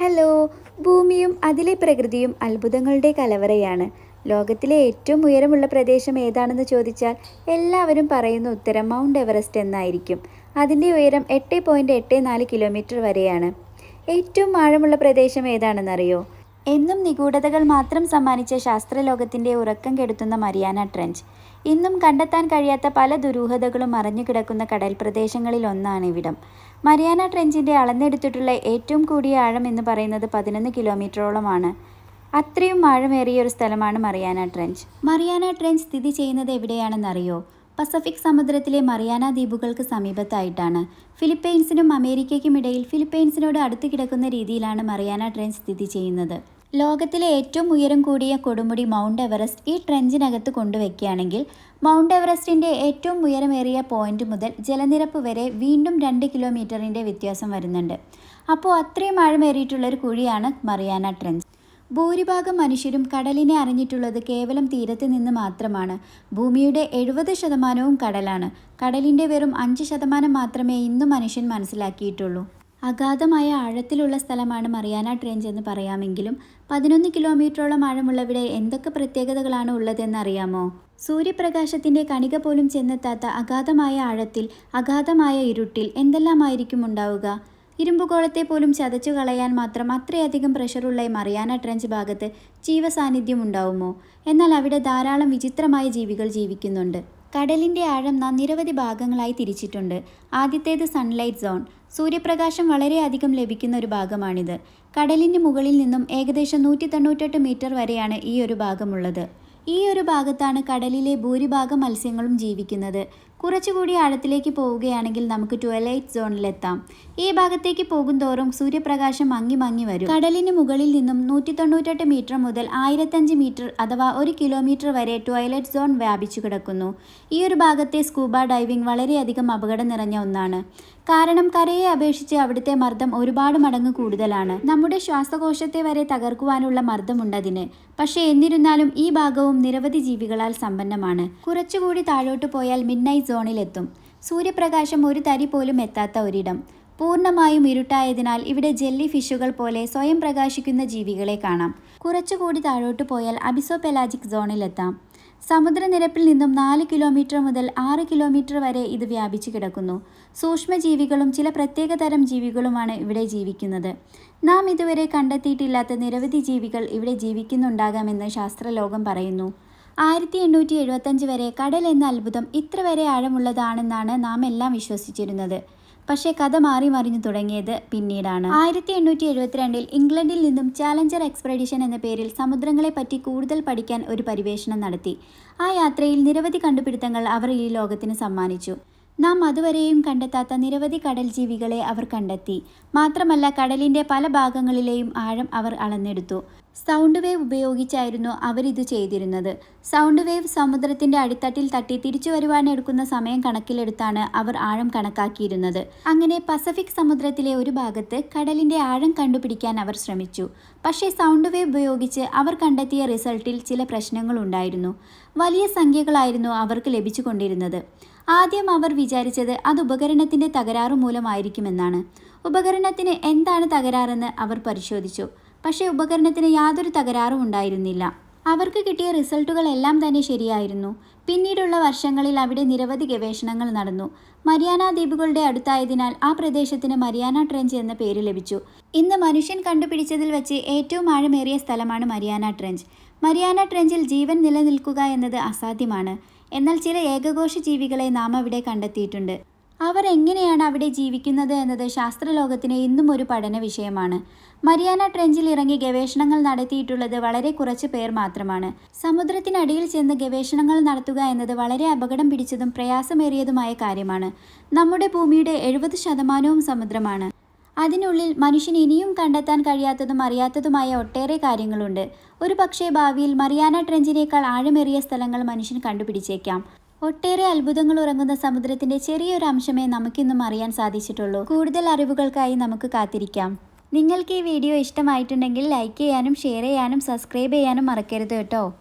Hello ഭൂമിയും അതിലെ പ്രകൃതിയും അത്ഭുതങ്ങളുടെ കലവറയാണ്. ലോകത്തിലെ ഏറ്റവും ഉയരമുള്ള പ്രദേശം ഏതാണെന്ന് ചോദിച്ചാൽ എല്ലാവരും പറയുന്ന ഉത്തരം മൗണ്ട് എവറസ്റ്റ് എന്നായിരിക്കും. അതിന്റെ ഉയരം എട്ട് പോയിന്റ് എട്ട് നാല് കിലോമീറ്റർ വരെയാണ്. ഏറ്റവും ആഴമുള്ള പ്രദേശം ഏതാണെന്നറിയോ? എന്നും നിഗൂഢതകൾ മാത്രം സമ്മാനിച്ച ശാസ്ത്രലോകത്തിന്റെ ഉറക്കം കെടുത്തുന്ന മരിയാന ട്രെഞ്ച്. ഇന്നും കണ്ടെത്താൻ കഴിയാത്ത പല ദുരൂഹതകളും മറഞ്ഞു കിടക്കുന്ന കടൽ പ്രദേശങ്ങളിൽ ഒന്നാണ് ഇവിടം മരിയാന ട്രെഞ്ചിന്റെ അളന്നെടുത്തിട്ടുള്ള ഏറ്റവും കൂടിയ ആഴം എന്ന് പറയുന്നത് പതിനൊന്ന് കിലോമീറ്ററോളമാണ്. അത്രയും ആഴമേറിയ ഒരു സ്ഥലമാണ് മറിയാന ട്രെഞ്ച്. മറിയാന ട്രെഞ്ച് സ്ഥിതി ചെയ്യുന്നത് എവിടെയാണെന്നറിയോ? പസഫിക് സമുദ്രത്തിലെ മറിയാന ദ്വീപുകൾക്ക് സമീപത്തായിട്ടാണ്. ഫിലിപ്പൈൻസിനും അമേരിക്കയ്ക്കും ഇടയിൽ ഫിലിപ്പൈൻസിനോട് അടുത്ത് കിടക്കുന്ന രീതിയിലാണ് മറിയാന ട്രെഞ്ച് സ്ഥിതി ചെയ്യുന്നത്. ലോകത്തിലെ ഏറ്റവും ഉയരം കൂടിയ കൊടുമുടി മൗണ്ട് എവറസ്റ്റ് ഈ ട്രെഞ്ചിനകത്ത് കൊണ്ടുവയ്ക്കുകയാണെങ്കിൽ മൗണ്ട് എവറസ്റ്റിന്റെ ഏറ്റവും ഉയരമേറിയ പോയിന്റ് മുതൽ ജലനിരപ്പ് വരെ വീണ്ടും രണ്ട് കിലോമീറ്ററിന്റെ വ്യത്യാസം വരുന്നുണ്ട്. അപ്പോൾ അത്രയും ആഴമേറിയിട്ടുള്ളൊരു കുഴിയാണ് മറിയാന ട്രെഞ്ച്. ഭൂരിഭാഗം മനുഷ്യരും കടലിനെ അറിഞ്ഞിട്ടുള്ളത് കേവലം തീരത്ത് നിന്ന് മാത്രമാണ്. ഭൂമിയുടെ എഴുപത് ശതമാനവും കടലാണ്. കടലിന്റെ വെറും അഞ്ച് ശതമാനം മാത്രമേ ഇന്ന് മനുഷ്യൻ മനസ്സിലാക്കിയിട്ടുള്ളൂ. അഗാധമായ ആഴത്തിലുള്ള സ്ഥലമാണ് മറിയാന ട്രെഞ്ച് എന്ന് പറയാമെങ്കിലും പതിനൊന്ന് കിലോമീറ്ററോളം ആഴമുള്ളവിടെ എന്തൊക്കെ പ്രത്യേകതകളാണ് ഉള്ളതെന്ന് അറിയാമോ സൂര്യപ്രകാശത്തിന്റെ കണിക പോലും ചെന്നെത്താത്ത അഗാധമായ ആഴത്തിൽ അഗാധമായ ഇരുട്ടിൽ എന്തെല്ലാമായിരിക്കും ഉണ്ടാവുക? ഇരുമ്പുകോളത്തെ പോലും ചതച്ചു കളയാൻ മാത്രം അത്രയധികം പ്രഷറുള്ള ഈ മറിയാന ട്രെഞ്ച് ഭാഗത്ത് ജീവസാന്നിധ്യം ഉണ്ടാവുമോ? എന്നാൽ അവിടെ ധാരാളം വിചിത്രമായ ജീവികൾ ജീവിക്കുന്നുണ്ട്. കടലിന്റെ ആഴം നാം നിരവധി ഭാഗങ്ങളായി തിരിച്ചിട്ടുണ്ട്. ആദ്യത്തേത് സൺലൈറ്റ് സോൺ സൂര്യപ്രകാശം വളരെയധികം ലഭിക്കുന്ന ഒരു ഭാഗമാണിത്. കടലിന്റെ മുകളിൽ നിന്നും ഏകദേശം നൂറ്റി തൊണ്ണൂറ്റെട്ട് മീറ്റർ വരെയാണ് ഈ ഒരു ഭാഗമുള്ളത്. ഈ ഒരു ഭാഗത്താണ് കടലിലെ ഭൂരിഭാഗം മത്സ്യങ്ങളും ജീവിക്കുന്നത്. കുറച്ചുകൂടി ആഴത്തിലേക്ക് പോവുകയാണെങ്കിൽ നമുക്ക് ട്വലൈറ്റ് സോണിലെത്താം ഈ ഭാഗത്തേക്ക് പോകുന്തോറും സൂര്യപ്രകാശം മങ്ങി മങ്ങി വരും. കടലിന് മുകളിൽ നിന്നും നൂറ്റി തൊണ്ണൂറ്റെട്ട് മീറ്റർ മുതൽ ആയിരത്തഞ്ച് മീറ്റർ അഥവാ ഒരു കിലോമീറ്റർ വരെ ടോയ്ലറ്റ് സോൺ വ്യാപിച്ചു കിടക്കുന്നു. ഈ ഒരു ഭാഗത്തെ സ്കൂബ ഡൈവിംഗ് വളരെയധികം അപകടം നിറഞ്ഞ ഒന്നാണ്. കാരണം കരയെ അപേക്ഷിച്ച് അവിടുത്തെ മർദ്ദം ഒരുപാട് മടങ്ങ് കൂടുതലാണ്. നമ്മുടെ ശ്വാസകോശത്തെ വരെ തകർക്കുവാനുള്ള മർദ്ദമുണ്ടതിന്. പക്ഷേ എന്നിരുന്നാലും ഈ ഭാഗവും നിരവധി ജീവികളാൽ സമ്പന്നമാണ്. കുറച്ചുകൂടി താഴോട്ട് പോയാൽ മിഡ്നൈറ്റ് സോണിലെത്തും. സൂര്യപ്രകാശം ഒരു തരി പോലും എത്താത്ത ഒരിടം. പൂർണമായും ഇരുട്ടായതിനാൽ ഇവിടെ ജെല്ലി ഫിഷുകൾ പോലെ സ്വയം പ്രകാശിക്കുന്ന ജീവികളെ കാണാം. കുറച്ചുകൂടി താഴോട്ട് പോയാൽ അബിസോപെലാജിക് സോണിലെത്താം. സമുദ്രനിരപ്പിൽ നിന്നും നാല് കിലോമീറ്റർ മുതൽ ആറ് കിലോമീറ്റർ വരെ ഇത് വ്യാപിച്ചു കിടക്കുന്നു. സൂക്ഷ്മജീവികളും ചില പ്രത്യേക തരം ജീവികളുമാണ് ഇവിടെ ജീവിക്കുന്നത്. നാം ഇതുവരെ കണ്ടെത്തിയിട്ടില്ലാത്ത നിരവധി ജീവികൾ ഇവിടെ ജീവിക്കുന്നുണ്ടാകാമെന്ന് ശാസ്ത്രലോകം പറയുന്നു. ആയിരത്തി എണ്ണൂറ്റി എഴുപത്തഞ്ച് വരെ കടൽ എന്ന അത്ഭുതം ഇത്ര വരെ ആഴമുള്ളതാണെന്നാണ് നാം എല്ലാം വിശ്വസിച്ചിരുന്നത്. പക്ഷേ കഥ മാറി മറിഞ്ഞു തുടങ്ങിയത് പിന്നീടാണ്. ആയിരത്തി എണ്ണൂറ്റി എഴുപത്തിരണ്ടിൽ ഇംഗ്ലണ്ടിൽ നിന്നും ചാലഞ്ചർ എക്സ്പെഡിഷൻ എന്ന പേരിൽ സമുദ്രങ്ങളെ പറ്റി കൂടുതൽ പഠിക്കാൻ ഒരു പരിവേഷണം നടത്തി. ആ യാത്രയിൽ നിരവധി കണ്ടുപിടുത്തങ്ങൾ അവർ ഈ ലോകത്തിന് സമ്മാനിച്ചു. നാം അതുവരെയും കണ്ടെത്താത്ത നിരവധി കടൽ ജീവികളെ അവർ കണ്ടെത്തി. മാത്രമല്ല കടലിന്റെ പല ഭാഗങ്ങളിലെയും ആഴം അവർ അളന്നെടുത്തു. സൗണ്ട് വേവ് ഉപയോഗിച്ചായിരുന്നു അവരിത് ചെയ്തിരുന്നത്. സൗണ്ട് വേവ് സമുദ്രത്തിന്റെ അടിത്തട്ടിൽ തട്ടി തിരിച്ചു വരുവാൻ എടുക്കുന്ന സമയം കണക്കിലെടുത്താണ് അവർ ആഴം കണക്കാക്കിയിരുന്നത്. അങ്ങനെ പസഫിക് സമുദ്രത്തിലെ ഒരു ഭാഗത്ത് കടലിന്റെ ആഴം കണ്ടുപിടിക്കാൻ അവർ ശ്രമിച്ചു. പക്ഷേ സൗണ്ട് വേവ് ഉപയോഗിച്ച് അവർ കണ്ടെത്തിയ റിസൾട്ടിൽ ചില പ്രശ്നങ്ങൾ ഉണ്ടായിരുന്നു. വലിയ സംഖ്യകളായിരുന്നു അവർക്ക് ലഭിച്ചുകൊണ്ടിരുന്നത്. ആദ്യം അവർ വിചാരിച്ചത് അത് ഉപകരണത്തിന്റെ തകരാറു മൂലമായിരിക്കുമെന്നാണ്. ഉപകരണത്തിന് എന്താണ് തകരാറെന്ന് അവർ പരിശോധിച്ചു. പക്ഷേ ഉപകരണത്തിന് യാതൊരു തകരാറും ഉണ്ടായിരുന്നില്ല. അവർക്ക് കിട്ടിയ റിസൾട്ടുകൾ എല്ലാം തന്നെ ശരിയായിരുന്നു. പിന്നീടുള്ള വർഷങ്ങളിൽ അവിടെ നിരവധി ഗവേഷണങ്ങൾ നടന്നു. മരിയാന ദ്വീപുകളുടെ അടുത്തായതിനാൽ ആ പ്രദേശത്തിന് മരിയാന ട്രെഞ്ച് എന്ന പേര് ലഭിച്ചു. ഇന്ന് മനുഷ്യൻ കണ്ടുപിടിച്ചതിൽ വെച്ച് ഏറ്റവും ആഴമേറിയ സ്ഥലമാണ് മരിയാന ട്രെഞ്ച്. മരിയാന ട്രെഞ്ചിൽ ജീവൻ നിലനിൽക്കുക എന്നത് അസാധ്യമാണ്. എന്നാൽ ചില ഏകകോശ ജീവികളെ നാം അവിടെ കണ്ടെത്തിയിട്ടുണ്ട്. അവർ എങ്ങനെയാണ് അവിടെ ജീവിക്കുന്നത് എന്നത് ശാസ്ത്രലോകത്തിന് ഇന്നും ഒരു പഠന വിഷയമാണ്. മരിയാന ട്രെഞ്ചിൽ ഇറങ്ങി ഗവേഷണങ്ങൾ നടത്തിയിട്ടുള്ളത് വളരെ കുറച്ച് പേർ മാത്രമാണ്. സമുദ്രത്തിനടിയിൽ ചെന്ന് ഗവേഷണങ്ങൾ നടത്തുക എന്നത് വളരെ അപകടം പിടിച്ചതും പ്രയാസമേറിയതുമായ കാര്യമാണ്. നമ്മുടെ ഭൂമിയുടെ എഴുപത് ശതമാനവും സമുദ്രമാണ്. അതിനുള്ളിൽ മനുഷ്യൻ ഇനിയും കണ്ടെത്താൻ കഴിയാത്തതും അറിയാത്തതുമായ ഒട്ടേറെ കാര്യങ്ങളുണ്ട്. ഒരു പക്ഷേ ഭാവിയിൽ മറിയാന ട്രെഞ്ചിനേക്കാൾ ആഴമേറിയ സ്ഥലങ്ങൾ മനുഷ്യൻ കണ്ടുപിടിച്ചേക്കാം. ഒട്ടേറെ അത്ഭുതങ്ങൾ ഉറങ്ങുന്ന സമുദ്രത്തിന്റെ ചെറിയൊരു അംശമേ നമുക്കിന്നും അറിയാൻ സാധിച്ചിട്ടുള്ളൂ. കൂടുതൽ അറിവുകൾക്കായി നമുക്ക് കാത്തിരിക്കാം. നിങ്ങൾക്ക് ഈ വീഡിയോ ഇഷ്ടമായിട്ടുണ്ടെങ്കിൽ ലൈക്ക് ചെയ്യാനും ഷെയർ ചെയ്യാനും സബ്സ്ക്രൈബ് ചെയ്യാനും മറക്കരുത് കേട്ടോ.